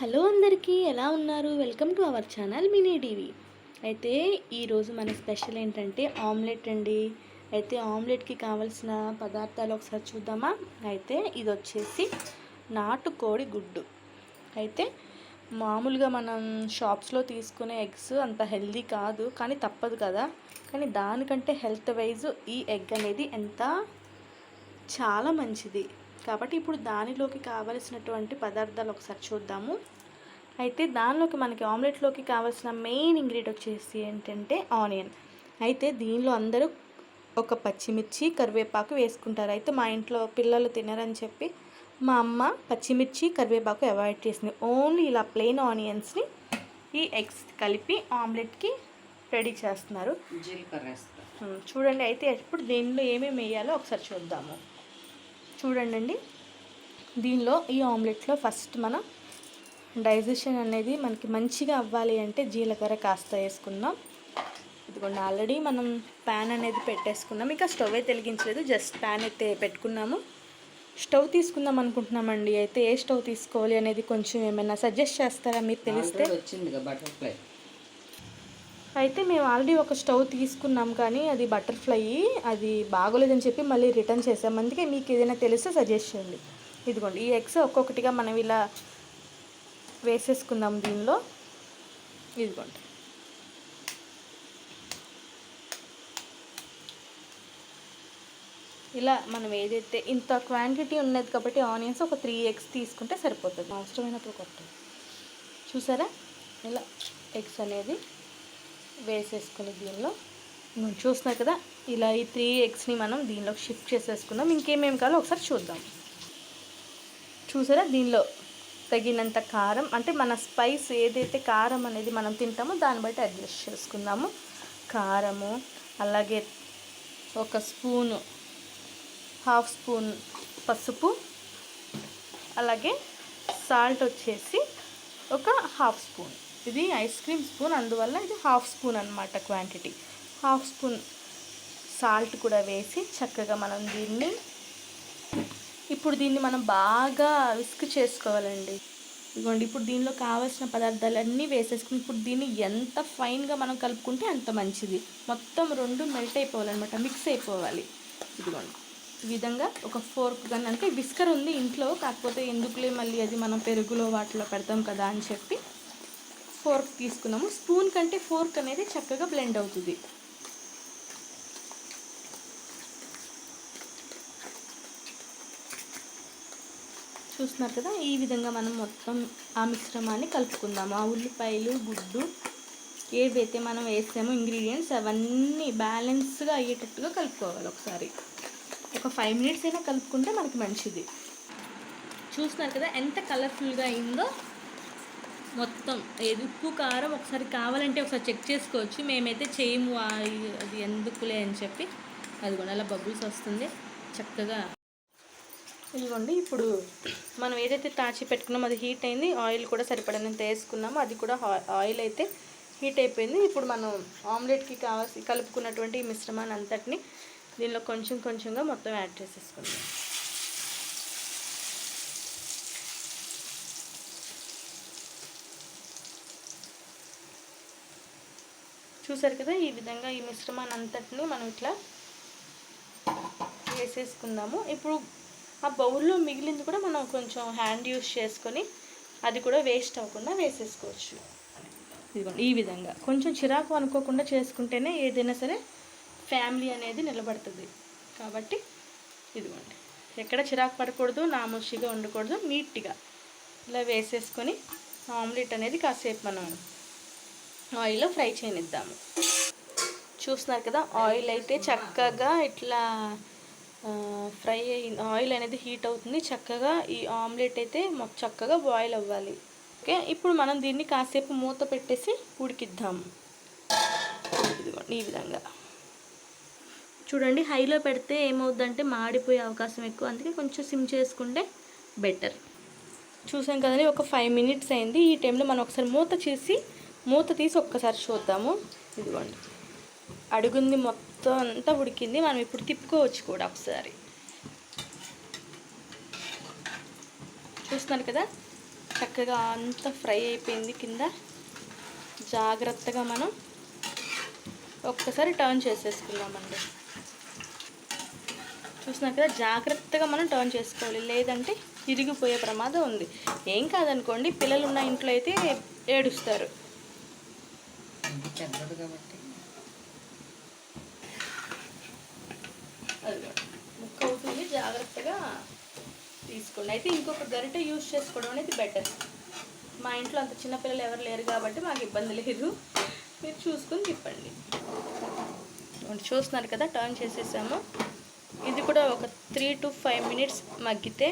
Hello అందరికీ ఎలా ఉన్నారు? Welcome to our channel mini TV. అయితే ఈరోజు మన స్పెషల్ ఏంటంటే ఆమ్లెట్ అండి. అయితే ఆమ్లెట్కి కావాల్సిన పదార్థాలు ఒకసారి చూద్దామా? అయితే ఇది వచ్చేసి నాటుకోడి గుడ్డు. అయితే మామూలుగా మనం షాప్స్లో తీసుకునే ఎగ్స్ అంత హెల్దీ కాదు కానీ తప్పదు కదా. కానీ దానికంటే హెల్త్ వైజ్ ఈ ఎగ్ అనేది ఎంత? చాలా మంచిది. కాబట్టి ఇప్పుడు దానిలోకి కావలసినటువంటి పదార్థాలు ఒకసారి చూద్దాము. అయితే దానిలోకి మనకి ఆమ్లెట్లోకి కావాల్సిన మెయిన్ ఇంగ్రీడియంట్ వచ్చేసి ఏంటంటే ఆనియన్. అయితే దీనిలో అందరూ ఒక పచ్చిమిర్చి కరివేపాకు వేసుకుంటారు. అయితే మా ఇంట్లో పిల్లలు తినరని చెప్పి మా అమ్మ పచ్చిమిర్చి కరివేపాకు అవాయిడ్ చేసింది. ఓన్లీ ఇలా ప్లెయిన్ ఆనియన్స్ని ఈ ఎగ్స్ కలిపి ఆమ్లెట్కి రెడీ చేస్తున్నారు. చూడండి అయితే ఇప్పుడు దీనిలో ఏమేమి వేయాలో ఒకసారి చూద్దాము. చూడండి దీనిలో ఈ ఆమ్లెట్లో ఫస్ట్ మనం డైజెషన్ అనేది మనకి మంచిగా అవ్వాలి అంటే జీలకర్ర కాస్త వేసుకుందాం. ఇదిగోండి ఆల్రెడీ మనం ప్యాన్ అనేది పెట్టేసుకున్నాం. ఇంకా స్టవ్ అయితే వెలిగించలేదు జస్ట్ ప్యాన్ అయితే పెట్టుకున్నాము. స్టవ్ తీసుకుందాం అనుకుంటున్నామండి. అయితే ఏ స్టవ్ తీసుకోవాలి అనేది కొంచెం ఏమైనా సజెస్ట్ చేస్తారా? మీకు తెలిస్తే. వచ్చిందిగా బటర్ఫ్లై. అయితే మేము ఆల్రెడీ ఒక స్టవ్ తీసుకున్నాం కానీ అది బటర్ఫ్లై అది బాగోలేదని చెప్పి మళ్ళీ రిటర్న్ చేసాం అందుకే మీకు ఏదైనా తెలిస్తే సజెస్ట్ చేయండి. ఇదిగోండి ఈ ఎగ్స్ ఒక్కొక్కటిగా మనం ఇలా వేసేసుకుందాం దీనిలో. ఇదిగోండి. ఇలా మనం ఏదైతే ఇంత క్వాంటిటీ ఉన్నది కాబట్టి ఆనియన్స్ ఒక త్రీ ఎగ్స్ తీసుకుంటే సరిపోతుంది. అవసరమైనప్పుడు కొట్టండి. చూసారా? ఇలా ఎగ్స్ అనేది వేసేసుకుని దీనిలో. చూస్తున్నారు కదా ఇలా ఈ త్రీ ఎగ్స్ని మనం దీనిలోకి షిఫ్ట్ చేసేసుకుందాం. ఇంకేమేమి కావాలో ఒకసారి చూద్దాం. చూసారా? దీనిలో తగినంత కారం అంటే మన స్పైస్ ఏదైతే కారం అనేది మనం తింటామో దాన్ని బట్టి అడ్జస్ట్ చేసుకుందాము. కారము అలాగే ఒక స్పూను హాఫ్ స్పూన్ పసుపు అలాగే సాల్ట్ వచ్చేసి ఒక హాఫ్ స్పూన్. ఇది ఐస్ క్రీమ్ స్పూన్ అందువల్ల ఇది హాఫ్ స్పూన్ అనమాట క్వాంటిటీ. హాఫ్ స్పూన్ సాల్ట్ కూడా వేసి చక్కగా మనం దీన్ని ఇప్పుడు దీన్ని మనం బాగా విస్క్ చేసుకోవాలండి. ఇదిగోండి ఇప్పుడు దీనిలో కావాల్సిన పదార్థాలన్నీ వేసేసుకుని ఇప్పుడు దీన్ని ఎంత ఫైన్గా మనం కలుపుకుంటే అంత మంచిది. మొత్తం రెండు మెల్ట్ అయిపోవాలన్నమాట మిక్స్ అయిపోవాలి. ఇదిగోండి ఈ విధంగా ఒక ఫోర్క్ కానీ అంటే విస్కర్ ఉంది ఇంట్లో కాకపోతే ఎందుకులే మళ్ళీ అది మనం పెరుగులో వాటిలో పెడతాం కదా అని చెప్పి ఫోర్క్ తీసుకున్నాము. స్పూన్ కంటే ఫోర్క్ అనేది చక్కగా బ్లెండ్ అవుతుంది. చూస్తున్నారు కదా ఈ విధంగా మనం మొత్తం ఆ మిశ్రమాన్ని కలుపుకుందాము. ఆ ఉల్లిపాయలు గుడ్డు ఏవైతే మనం వేసామో ఇంగ్రీడియంట్స్ అవన్నీ బ్యాలెన్స్గా అయ్యేటట్టుగా కలుపుకోవాలి ఒకసారి. ఒక ఫైవ్ మినిట్స్ అయినా కలుపుకుంటే మనకి మంచిది. చూస్తున్నారు కదా ఎంత కలర్ఫుల్గా అయిందో మొత్తం ఏది ఉప్పు కారం ఒకసారి కావాలంటే ఒకసారి చెక్ చేసుకోవచ్చు. మేమైతే చేయము అది ఎందుకులే అని చెప్పి. అది కూడా అలా బబుల్స్ వస్తుంది. చక్కగా ఇదిగోండి ఇప్పుడు మనం ఏదైతే తాచి పెట్టుకున్నామో అది హీట్ అయింది ఆయిల్ కూడా సరిపడినంత వేసుకున్నామో. అది కూడా ఆయిల్ అయితే హీట్ అయిపోయింది. ఇప్పుడు మనం ఆమ్లెట్కి కావాల్సి కలుపుకున్నటువంటి ఈ మిశ్రమాన్ని అంతటిని దీనిలో కొంచెం కొంచెంగా మొత్తం యాడ్ చేసేసుకుందాం. చూసారు కదా ఈ విధంగా ఈ మిశ్రమాన్ని అంతటిని మనం ఇట్లా వేసేసుకుందాము. ఇప్పుడు ఆ బౌల్లో మిగిలింది కూడా మనం కొంచెం హ్యాండ్ యూస్ చేసుకొని అది కూడా వేస్ట్ అవ్వకుండా వేసేసుకోవచ్చు. ఇదిగోండి ఈ విధంగా. కొంచెం చిరాకు అనుకోకుండా చేసుకుంటేనే ఏదైనా సరే ఫ్యామిలీ అనేది నిలబడుతుంది. కాబట్టి ఇదిగోండి ఎక్కడ చిరాకు పడకూడదు నామోషిగా ఉండకూడదు నీట్గా ఇలా వేసేసుకొని ఆమ్లెట్ అనేది కాసేపు మనం ఆయిల్లో ఫ్రై చేయనిద్దాము. చూస్తున్నారు కదా ఆయిల్ అయితే చక్కగా ఇట్లా ఫ్రై అయి ఆయిల్ అనేది హీట్ అవుతుంది. చక్కగా ఈ ఆమ్లెట్ అయితే మాకు చక్కగా బాయిల్ అవ్వాలి. ఓకే ఇప్పుడు మనం దీన్ని కాసేపు మూత పెట్టేసి ఉడికిద్దాము ఇదిగోండి ఈ విధంగా. చూడండి హైలో పెడితే ఏమవుద్దంటే మాడిపోయే అవకాశం ఎక్కువ. అందుకే కొంచెం సిమ్ చేసుకుంటే బెటర్. చూసాం కదండి ఒక ఫైవ్ మినిట్స్ అయింది. ఈ టైంలో మనం ఒకసారి మూత చేసి మూత తీసి ఒక్కసారి చూద్దాము. ఇదిగోండి. అడుగుంది మొత్తం అంతా ఉడికింది. మనం ఇప్పుడు తిప్పుకోవచ్చు కూడా ఒకసారి. చూస్తున్నారు కదా? చక్కగా అంత ఫ్రై అయిపోయింది కింద. జాగ్రత్తగా మనం ఒక్కసారి టర్న్ చేసేసుకుందామండి. చూసినా కదా? జాగ్రత్తగా మనం టర్న్ చేసుకోవాలి. లేదంటే ఇరిగిపోయే ప్రమాదం ఉంది. ఏం కాదనుకోండి పిల్లలు ఉన్న ఇంట్లో అయితే ఏడుస్తారు. ఇది పెద్దది కాబట్టి. ముక్క అవుతుంది జాగ్రత్తగా తీసుకోండి. అయితే ఇంకొక గరిటె యూజ్ చేసుకోవడం అనేది బెటర్ మా ఇంట్లో అంత చిన్నపిల్లలు ఎవరు లేరు కాబట్టి మాకు ఇబ్బంది లేదు. మీరు చూసుకొని తిప్పండి. చూస్తున్నారు కదా టర్న్ చేసేసాము. ఇది కూడా ఒక త్రీ టు ఫైవ్ మినిట్స్ మగ్గితే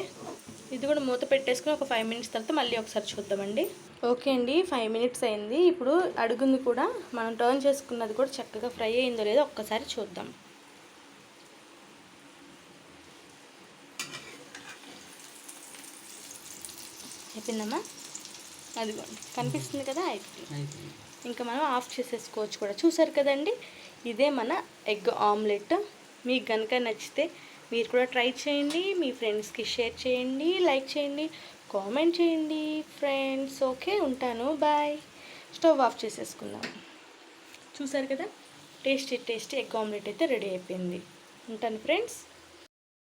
ఇది కూడా మూత పెట్టేసుకుని ఒక ఫైవ్ మినిట్స్ తర్వాత మళ్ళీ ఒకసారి చూద్దామండి. ఓకే అండి ఫైవ్ మినిట్స్ అయింది. ఇప్పుడు అడుగుంది కూడా మనం టర్న్ చేసుకున్నది కూడా చక్కగా ఫ్రై అయిందో లేదో ఒక్కసారి చూద్దాం. అయిపోయిందమ్మా? అదిగోండి కనిపిస్తుంది కదా అయిపోయింది. ఇంకా మనం ఆఫ్ చేసేసుకోవచ్చు కూడా. చూసారు కదండి ఇదే మన ఎగ్ ఆమ్లెట్. మీకు కనుక నచ్చితే మీరు కూడా ట్రై చేయండి మీ ఫ్రెండ్స్కి షేర్ చేయండి లైక్ చేయండి. కామెంట్ చేయండి ఫ్రెండ్స్. ఓకే ఉంటాను. బాయ్. స్టవ్ ఆఫ్ చేసేసుకుందాం. చూసారు కదా? టేస్టీ టేస్టీ ఎగ్ ఆమ్లెట్ అయితే రెడీ అయిపోయింది. ఉంటాను ఫ్రెండ్స్.